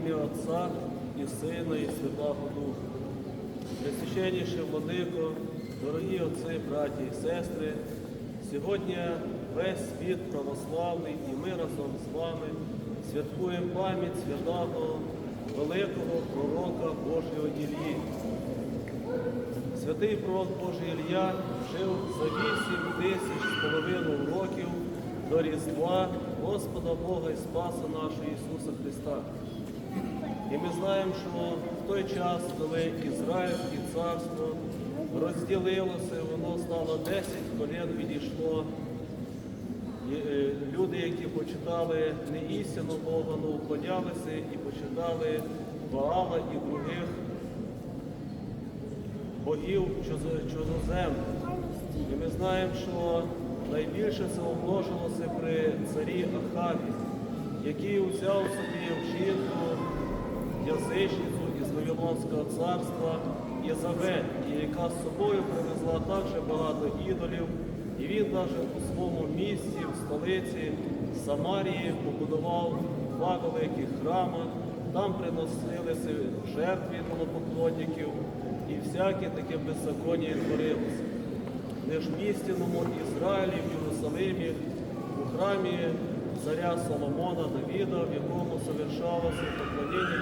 ім'я Отця і Сина, і Святого Духа. Пресвященніший владико, дорогі отці, браті і сестри, сьогодні весь світ православний і ми разом з вами святкуємо пам'ять святого великого пророка Божого Іллі. Святий пророк Божий Ілля жив за вісім тисяч з половиною років до Різдва Господа Бога і Спаса нашого Ісуса Христа. І ми знаємо, що в той час, коли Ізраїльське царство розділилося, воно стало 10 колін відійшло. І, е, Люди, які почитали не істину Бога, але уклонялися і почитали Ваала і других богів чужо- чужоземних. І ми знаємо, що найбільше це умножилося при царі Ахаві, який взяв собі в жінку язичницю із Вавилонського царства Єзавель, і яка з собою привезла також багато ідолів. І він навіть у своєму місті, в столиці Самарії, побудував два великих храми. Там приносилися жертви ідолопоклонників і всяке таке беззаконня творилося. Лиш в істинному Ізраїлі, в Єрусалимі, у храмі царя Соломона Давіда, в якому совершалося поклоніння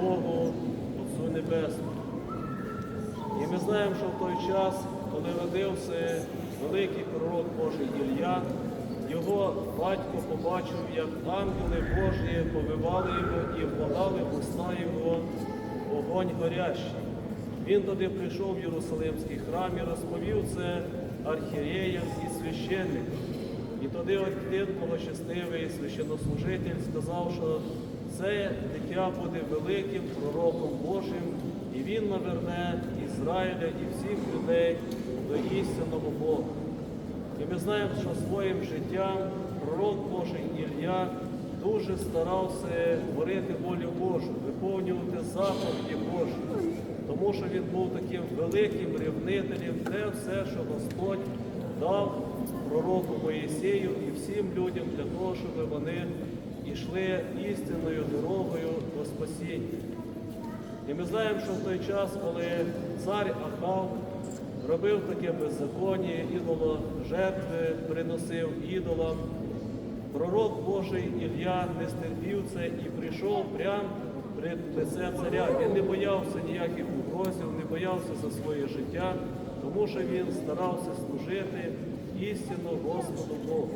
Богу Отцю Небесному. І ми знаємо, що в той час, коли родився великий пророк Божий Ілля, його батько побачив, як ангели Божі повивали його і вкладали в уста його вогонь горящий. Він туди прийшов в Єрусалимський храм і розповів це архієреям і священникам. І тоді один благочестивий священнослужитель сказав, що це дитя буде великим пророком Божим, і він наверне Ізраїля і всіх людей до істинного Бога. І ми знаємо, що своїм життям пророк Божий Ілля дуже старався творити волю Божу, виповнювати заповіді Божі, тому що він був таким великим рівнителем, те все, що Господь дав пророку Моїсею і всім людям для того, щоб вони йшли істинною дорогою до спасіння. І ми знаємо, що в той час, коли цар Ахав робив таке беззаконня, ідоло жертви приносив ідолам, пророк Божий Ілля не стерпів це і прийшов прямо перед лице царя. Він не боявся ніяких угрозів, не боявся за своє життя, тому що він старався служити істинно Господу Богу.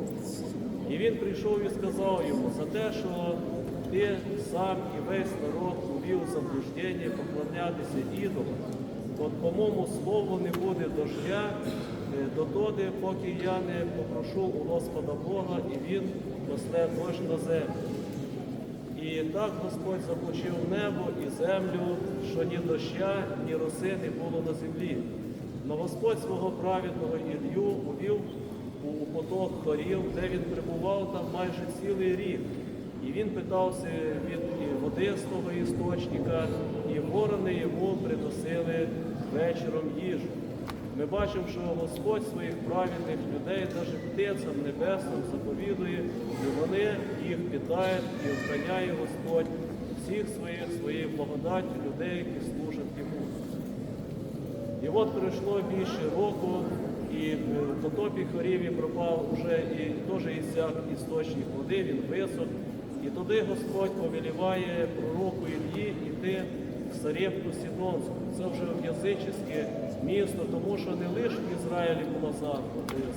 І він прийшов і сказав йому за те, що ти сам і весь народ увів заблуждення поклонятися ідолам. От по моєму слову не буде дождя е, до тоди, поки я не попрошу у Господа Бога, і Він после дощ на землю. І так Господь заключив небо і землю, що ні доща, ні роси не було на землі. Но Господь свого праведного Ілью увів у поток хорів, де він перебував там майже цілий рік. І він питався від води з того істочника, і ворони йому приносили вечором їжу. Ми бачимо, що Господь своїх праведних людей, навіть птицям небесним заповідує, і вони їх питають і охраняє Господь всіх своїх своєю благодаттю людей, які служать йому. І от пройшло більше року, і в потопі хоріві пропав уже і теж ісяк істочник води, він висох. І туди Господь повеліває пророку Іллі йти в Сарепку Сідонську. Це вже в язичське місто, тому що не лише в Ізраїлі була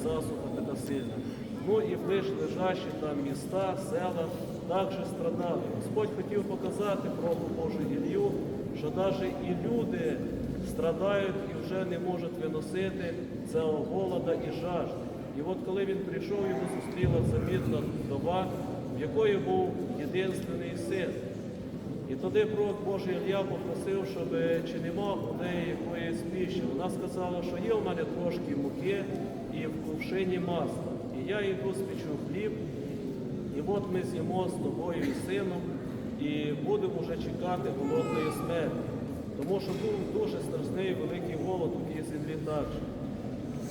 засуха, така сильна, ну і ближ лежачі там міста, села також страдали. Господь хотів показати пророку Божу Ілью, що навіть і люди страдають і вже не можуть виносити цього голода і жажди. І от коли він прийшов, його зустріла замітна вдова, в якої був єдинственний син. І тоді пророк Божий Ілля попросив, щоб чи нема у неї якоїсь піші. Вона сказала, що є в мене трошки муки і в кувшині масла. І я йду спечу хліб, і от ми з'їмо з тобою і сином, і будемо вже чекати голодної смерті. Тому що був дуже страшний великий голод у тій землі також.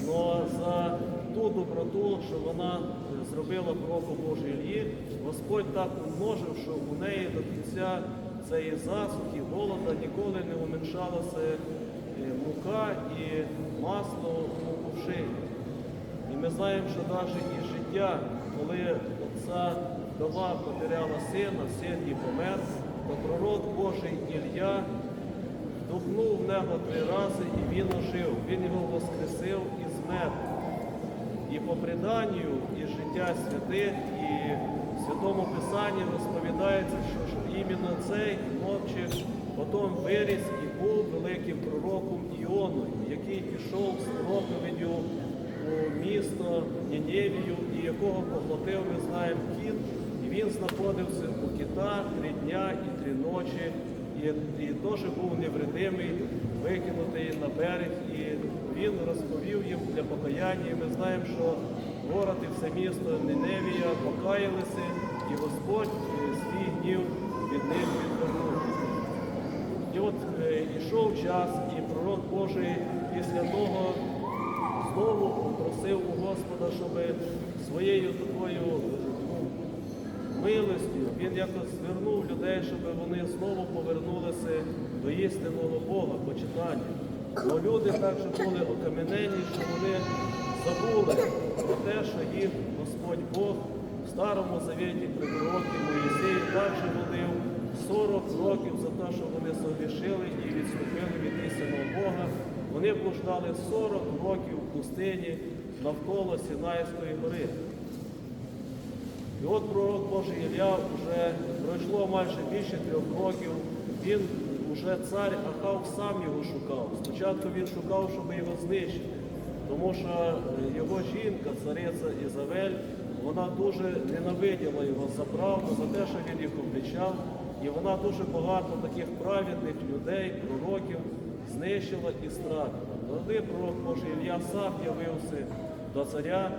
Но за ту доброту, що вона е, зробила пророку Божій Іллі, Господь так умножив, що у неї до кінця цієї засухи, голода ніколи не уменшалася е, мука і масло у кувшині. І ми знаємо, що навіть і життя, коли отця вдова потеряла сина, син її помер, то пророк Божий Ілля вдохнув в нього три рази і він ожив. Він його воскресив із мертвих. І по преданню, і життя святих, і в Святому Писанні розповідається, що, іменно цей хлопчик потім виріс і був великим пророком Іоною, який пішов з проповіддю у місто Ніневію, і якого поглотив, ми знаємо, кіт. І він знаходився у кита три дня і три ночі, і, і теж був невредимий, викинутий на берег. І він розповів їм для покаяння. І ми знаємо, що город і все місто Ниневія покаялися, і Господь е, свій гнів від них відвернув. І от е, ішов час, і пророк Божий після того знову просив у Господа, щоб своєю такою милостю він якось звернув людей, щоб вони знову повернулися до істинного Бога, почитання. Бо люди також були окаменені, що вони забули про те, що їх Господь Бог в Старому Завіті при пророкі Моїсеї також водив 40 років за те, що вони согрішили і відступили від істинного Бога. Вони блуждали 40 років в пустині навколо Сінайської гори. І от пророк Божий Ілля вже пройшло майже більше трьох років. Він уже цар Ахав сам його шукав. Спочатку він шукав, щоб його знищити, тому що його жінка, цариця Ізавель, вона дуже ненавиділа його за правду, за те, що він їх обличав. І вона дуже багато таких праведних людей, пророків, знищила і стратила. Тоді пророк Божий Ілля сам явився до царя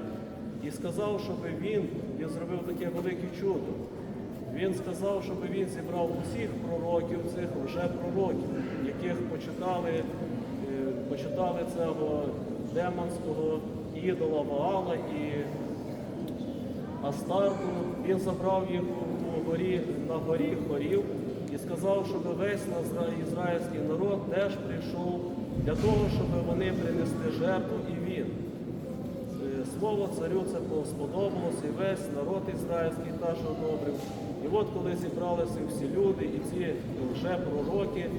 і сказав, щоб він, він зробив таке велике чудо. Він сказав, щоб він зібрав усіх пророків, цих вже пророків, яких почитали, е, почитали цього демонського ідола Ваала і Астарту. Він забрав їх у горі, на горі хорів і сказав, щоб весь ізраїльський народ теж прийшов для того, щоб вони принесли жертву і він. Слово царю це сподобалося, і весь народ ізраїльський теж одобрив. І от коли зібралися всі люди і ці вже пророки,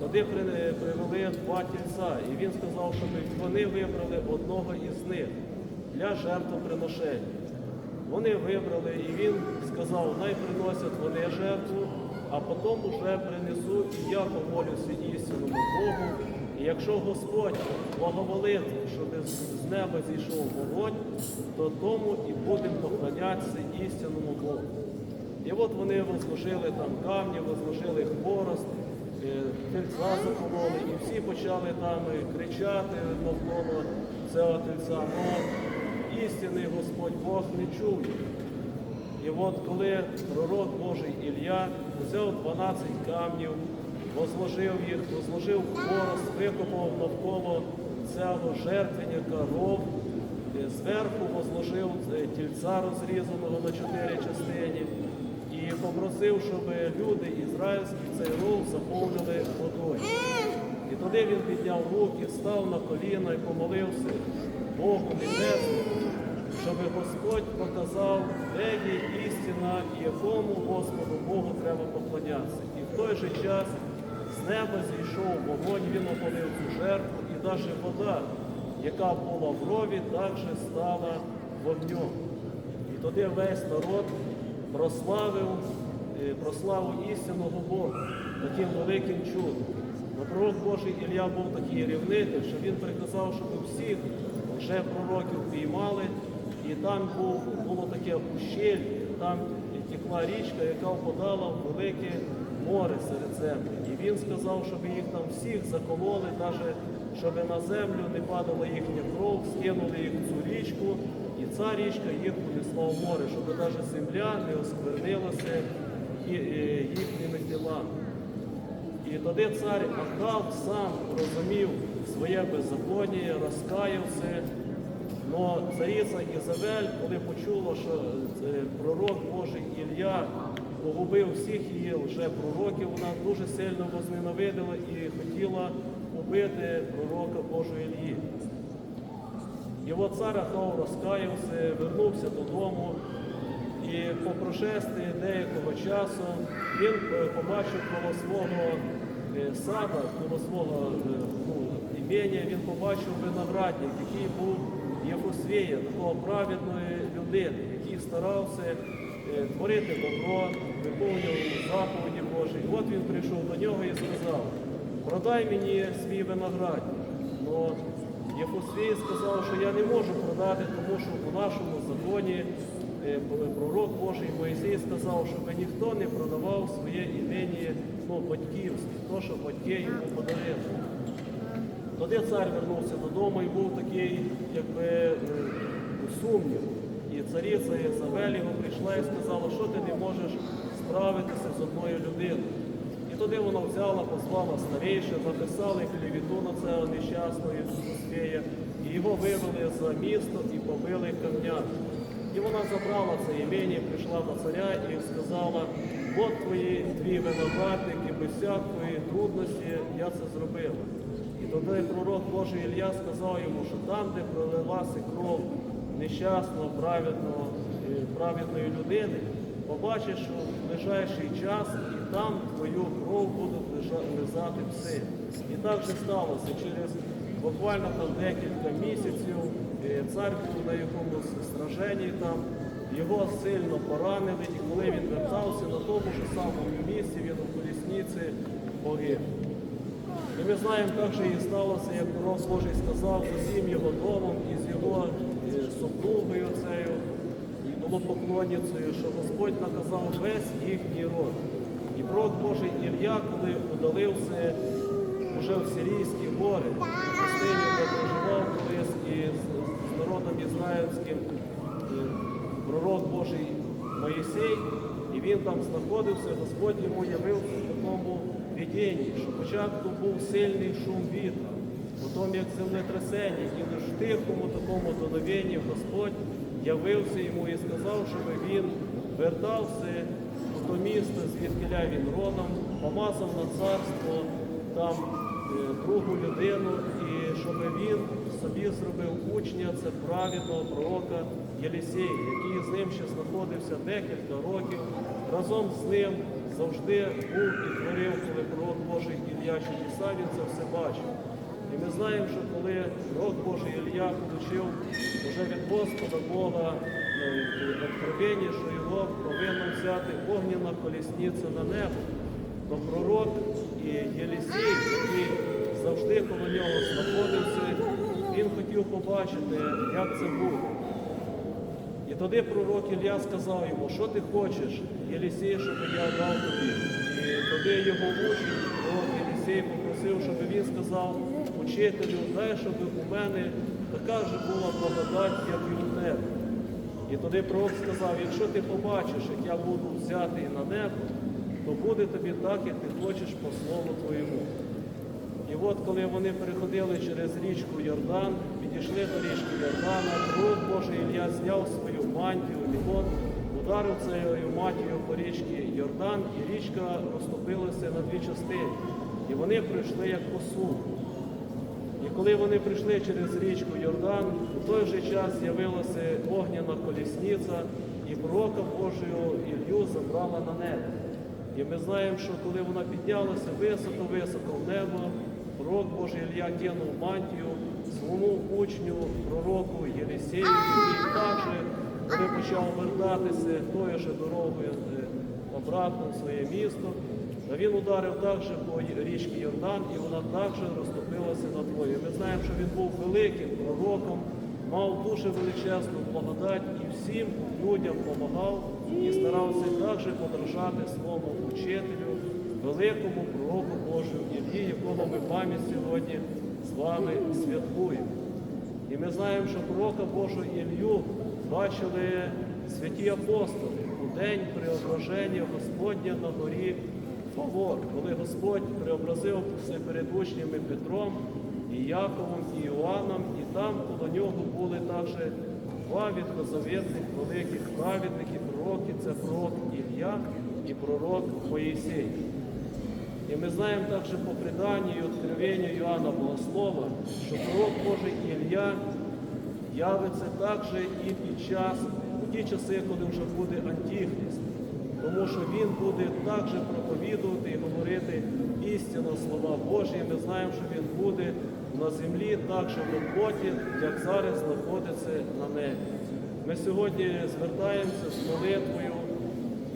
тоді привели два тільця, і він сказав, щоб вони вибрали одного із них для жертвоприношення. Вони вибрали, і він сказав, най приносять вони жертву, а потім уже принесу і я помолюся істинному Богу. Якщо Господь благоволить, щоб з- неба зійшов вогонь, то тому і будемо поклонятися істинному Богу. І от вони возложили там камні, возложили хворост, е, тельця закололи, і всі почали там е, кричати навколо цього тельця. Но істинний Господь Бог не чув. І от коли пророк Божий Ілля взяв 12 камнів, возложив їх, возложив хворост, викопав навколо цього жертвенника ров, е, зверху возложив е, тільця розрізаного на чотири частини і попросив, щоб люди ізраїльські цей ров заповнили водою. І тоді він підняв руки, став на коліна і помолився Богу Небесному, щоб Господь показав, де є істина і якому Господу Богу треба поклонятися. І в той же час з неба зійшов вогонь, він опалив цю жертву, і навіть вода, яка була в рові, також стала вогнем. І тоді весь народ прославив, е, прославив істинного Бога таким великим чудом. Но пророк Божий Ілля був такий рівнитель, що він приказав, щоб всіх вже пророків піймали, і там було таке ущель, там текла річка, яка впадала в велике море серед землі. І він сказав, щоб їх там всіх закололи, навіть щоб на землю не падала їхня кров, скинули їх в цю річку, і ця річка їх унесла в море, щоб навіть земля не осквернилася і їхніми тілами. І тоді цар Ахав сам розумів своє беззаконня, розкаявся, Но цариця Ізавель, коли почула, що е, пророк Божий Ілля погубив всіх її лжепророків, вона дуже сильно возненавидила і хотіла убити пророка Божого Іллі. І от цар Ахав розкаявся, вернувся додому, і по прошестві деякого часу він е, побачив коло свого е, сада, коло свого е, ну, імення, він побачив виноградник, який був Єфусвія, такого праведної людини, який старався творити добро, виконував заповіді Божі. От він прийшов до нього і сказав, продай мені свій виноградник. Но Єфусвій сказав, що я не можу продати, тому що у нашому законі е, пророк Божий Моїсей сказав, щоб ніхто не продавав своє імені ну, батьківське, то, що батьки йому подарили. Тоді цар вернувся додому і був такий, якби е, сумнів. І цариця Ізавель його прийшла і сказала, що ти не можеш справитися з одною людиною. І тоді вона взяла, позвала старейших, написали клівіту на цього нещасного Ісусфея, і його вивели за місто і побили камнями. І вона забрала це імені, прийшла до царя і сказала, от твої дві виноградники, без всякої трудності я це зробила. І тоді пророк Божий Ілля сказав йому, що там, де пролилася кров нещасного, праведного, е, праведної людини, побачиш, що в ближайший час і там твою кров будуть лизати пси. І так же сталося через буквально там декілька місяців. е, Цар був на якомусь страженні там, його сильно поранили, і коли він вертався на тому ж самому місці, він у колісниці погиб. І ми знаємо, як же і сталося, як пророк Божий сказав з усім його домом і з його супругою цією ідолопоклонницею, що Господь наказав весь їхній род. І пророк Божий Ілля, коли удалився вже в Сирійські гори, в пустині, де проживав колись і з, народом ізраїльським е, пророк Божий Моїсей, і він там знаходився, Господь йому явився в такому видінні, що спочатку був сильний шум потім як землетрясення, і лише в тихому такому доновенні Господь явився йому і сказав, щоб він вертався в то місто, звідкиля він родом, помазав на царство там е, другу людину, і щоб він собі зробив учня, це праведного пророка Єлісея, який з ним ще знаходився декілька років. Разом з ним завжди був і творив, коли пророк Божий Ілля чудеса, він це все бачив. І ми знаємо, що коли пророк Божий Ілля отримав вже від Господа Бога е, откровення, що його повинна взяти огняна колісниця на небо, то пророк і Єлісій, який завжди коло нього знаходився, він хотів побачити, як це буде. І тоді пророк Ілля сказав йому, що ти хочеш, Єлісій, щоб я дав тобі. І тоді його учень, пророк Єлісій, попросив, щоб він сказав учителю, дай, щоб у мене така ж була благодать, як і у тебе. І тоді пророк сказав, якщо ти побачиш, як я буду взятий на небо, то буде тобі так, як ти хочеш по слову твоєму. І от коли вони переходили через річку Йордан, підійшли до річки Йордана, пророк Божий Ілля зняв свою мантію, от ударив цією мантією по річці Йордан, і річка розтопилася на дві частини. І вони прийшли як по. І коли вони прийшли через річку Йордан, у той же час з'явилася огняна колісниця, і пророка Божого Ілью забрала на небо. І ми знаємо, що коли вона піднялася високо-високо в небо, пророк Божий Ілля кинув мантію своєму учню, пророку Єлісею, який також, коли почав вертатися тою же дорогою е, обратно в своє місто, та він ударив також по річці Йордан, і вона також розтопилася на двоє. Ми знаємо, що він був великим пророком, мав дуже величезну благодать і всім людям допомагав і старався також подражати своєму учителю, великому пророку Божому Іллі, якого ми пам'ять сьогодні з вами святкуємо. І ми знаємо, що пророка Божого Ілью бачили святі апостоли у день преображення Господня на горі Фавор, коли Господь преобразився перед учнями Петром і Яковом, і Іоанном, і там коло нього були також два відхозавітних великих праведників, пророки, це пророк Ілля і пророк Моїсей. І ми знаємо також по преданню і откровенню Іоанна Богослова, що пророк Божий Ілля явиться також і під час, у ті часи, коли вже буде Антихрист. Тому що він буде також проповідувати і говорити істину слова Божі. Ми знаємо, що він буде на землі також в роботі, як зараз знаходиться на небі. Ми сьогодні звертаємося з молитвою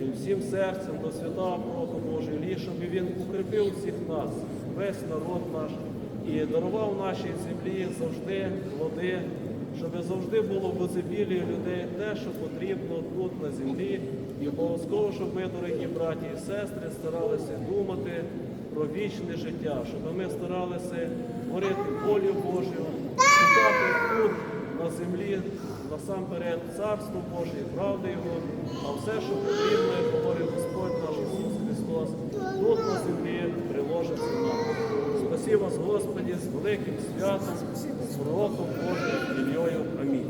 і всім серцем до святого Пророка Іллі, щоб він укріпив всіх нас, весь народ наш, і дарував нашій землі завжди плоди, щоб завжди було в озобілі людей те, що потрібно тут на землі, і обов'язково, щоб ми, дорогі браті і сестри, старалися думати про вічне життя, щоб ми старалися творити волю Божу, шукати тут на землі насамперед царство Боже правди Його, а все, що потрібно, говорить Господь наш Ісус Христос, тут на землі вас, Господі, з великим святом, з уроком Божим Ільйою. Амінь.